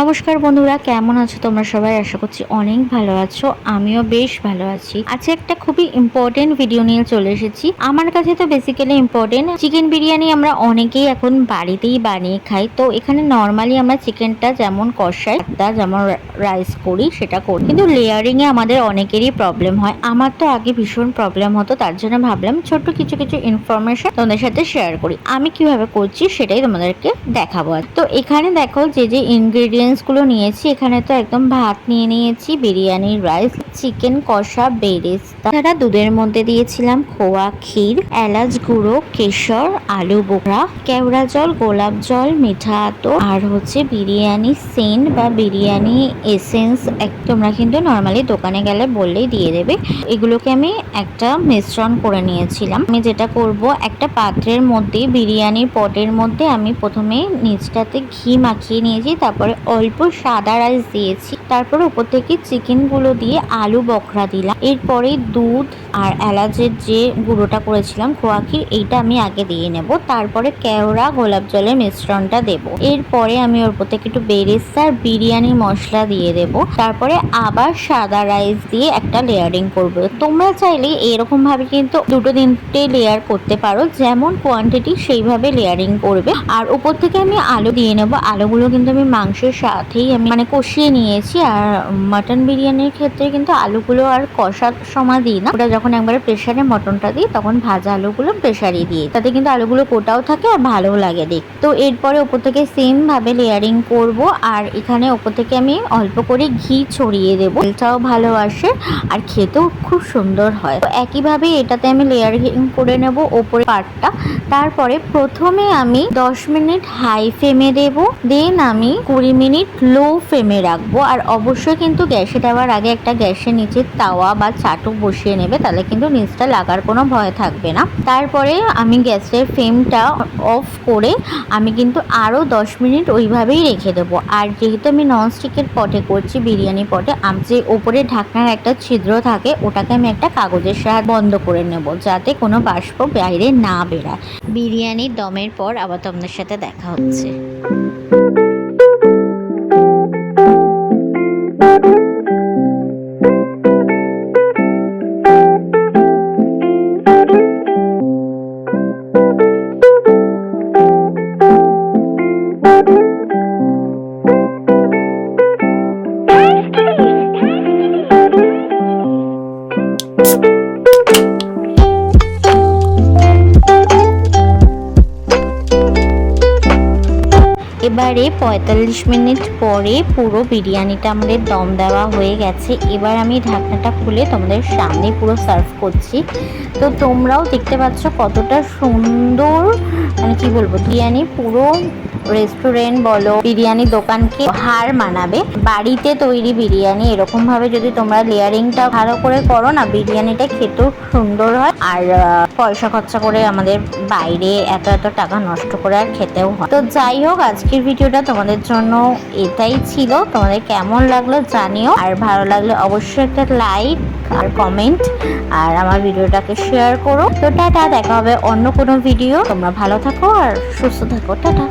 নমস্কার বন্ধুরা, কেমন আছো তোমরা সবাই? আশা করছি অনেক ভালো আছো, আমিও বেশ ভালো আছি। আজকে একটা খুবই ইম্পর্টেন্ট ভিডিও নিয়ে চলে এসেছি। আমার কাছে তো বেসিক্যালি ইম্পর্টেন্ট চিকেন বিরিয়ানি আমরা অনেকেই এখন বাড়িতেই বানিয়ে খাই। তো এখানে নর্মালি আমরা চিকেনটা যেমন কষাই তা যেমন রাইস করি, সেটা করি। কিন্তু লেয়ারিং এ আমাদের অনেকেরই প্রবলেম হয়। আমার তো আগে ভীষণ প্রবলেম হতো, তার জন্য ভাবলাম ছোট্ট কিছু কিছু ইনফরমেশন তোমাদের সাথে শেয়ার করি। আমি কীভাবে করছি সেটাই তোমাদেরকে দেখাবো। তো এখানে দেখো যে যে ইনগ্রেডিয়েন্টস গুলো নিয়েছি। এখানে তো একদম ভাত নিয়ে নিয়েছি, বিরিয়ানি রাইস চিকেন কষা, বেরেস্তা তাছাড়া দুধের মধ্যে দিয়েছিলাম খোয়া ক্ষীর, এলাচ গুঁড়ো, কেশর, আলু বোখরা কেওড়া জল, গোলাপ জল, মিঠা আতো আর হচ্ছে বিরিয়ানি সেন্ট বা বিরিয়ানি এসেন্স এক তোমরা কিন্তু নর্মালি দোকানে গেলে বললেই দিয়ে দেবে। এগুলোকে আমি একটা মিশ্রণ করে নিয়েছিলাম। আমি যেটা করব, একটা পাত্রের মধ্যে, বিরিয়ানির পটের মধ্যে আমি প্রথমে নিচটাতে ঘি মাখিয়ে নিয়েছি, তারপরে অল্প সাদা রাইস দিয়েছি। তারপরে উপর থেকে চিকেনগুলো দিয়ে আলু বখরা দিলাম। এরপরে দুধ আর এলাচের যে গুঁড়োটা করেছিলাম খোয়া ক্ষীর এইটা আমি আগে দিয়ে নেব। তারপরে কেওড়া, গোলাপ জলের মিশ্রণটা দেব। এরপরে আমি ওর উপর থেকে একটু বেরেস্তা আর বিরিয়ানি মশলা দিয়ে দেব। তারপরে আবার সাদা রাইস দিয়ে একটা লেয়ারিং করব। তোমরা চাইলে এরকম ভাবে কিন্তু দুটো তিনটে লেয়ার করতে পারো। যেমন কোয়ান্টিটি সেইভাবে লেয়ারিং করবে। আর উপর থেকে আমি আলু দিয়ে নেব। আলুগুলো কিন্তু আমি মাংসের সাথেই আমি মানে কষিয়ে নিয়েছি আর মাটন বিরিয়ানির ক্ষেত্রে কিন্তু আলুগুলো আর কষার সময় দিই না। ওটা যখন একবারে প্রেশারে মটনটা দিই, তখন ভাজা আলুগুলো প্রেশারে দিই। তাতে কিন্তু আলুগুলো কোটাও থাকে আর ভালোও লাগে দেখ তো এরপরে ওপর থেকে সেম ভাবে লেয়ারিং করব আর এখানে ওপর থেকে আমি অল্প করে ঘি ছড়িয়ে দেবো। এটাও ভালো আসে আর খেতেও খুব সুন্দর হয়। তো একইভাবে এটাতে আমি লেয়ারিং করে নেব ওপরে পার্টটা তারপরে প্রথমে আমি দশ মিনিট হাই ফ্লেমে দেব। দেন আমি কুড়ি মিনিট লো ফ্লেমে রাখব। আর অবশ্যই কিন্তু গ্যাসে দেওয়ার আগে একটা গ্যাসের নিচে তাওয়া বা চাটু বসিয়ে নেবে, তাহলে কিন্তু নিচটা লাগার কোনো ভয় থাকবে না। তারপরে আমি গ্যাসের ফ্লেমটা অফ করে আমি কিন্তু আরও দশ মিনিট ওইভাবেই রেখে দেবো। আর যেহেতু আমি ননস্টিকের পটে করছি, বিরিয়ানি পটে যে ওপরে ঢাকনার একটা ছিদ্র থাকে, ওটাকে আমি একটা কাগজের সাহায্যে বন্ধ করে নেব, যাতে কোনো বাষ্প বাইরে না বেরায়। বিরিয়ানির দমের পর আবার তোমাদের সাথে দেখা হচ্ছে। এবারে পঁয়তাল্লিশ মিনিট পরে পুরো বিরিয়ানিটা আমাদের দম দেওয়া হয়ে গেছে। এবার আমি ঢাকনাটা খুলে তোমাদের সামনে পুরো সার্ভ করছি। তো তোমরাও দেখতে পাচ্ছ কতটা সুন্দর মানে কি বলব, বিরিয়ানি পুরো রেস্টুরেন্ট বলো, বিরিয়ানি দোকানকে হার মানাবে। বাড়িতে তৈরি বিরিয়ানি এরকম ভাবে যদি তোমরা লেয়ারিংটা ভালো করে করো না, বিরিয়ানিটা খেতেও সুন্দর হয়। আর পয়সা খরচা করে আমাদের বাইরে এত এত টাকা নষ্ট করে আর খেতেও হয়। তো যাই হোক, আজকের ভিডিওটা তোমাদের জন্য এটাই ছিল। তোমাদের কেমন লাগল জানিও। আর ভালো লাগলে অবশ্যই একটা লাইক আর কমেন্ট আর আমার ভিডিওটাকে শেয়ার করো। তো টাটা, দেখা হবে অন্য কোনো ভিডিও। তোমরা ভালো থাকো আর সুস্থ থাকো। টাটা।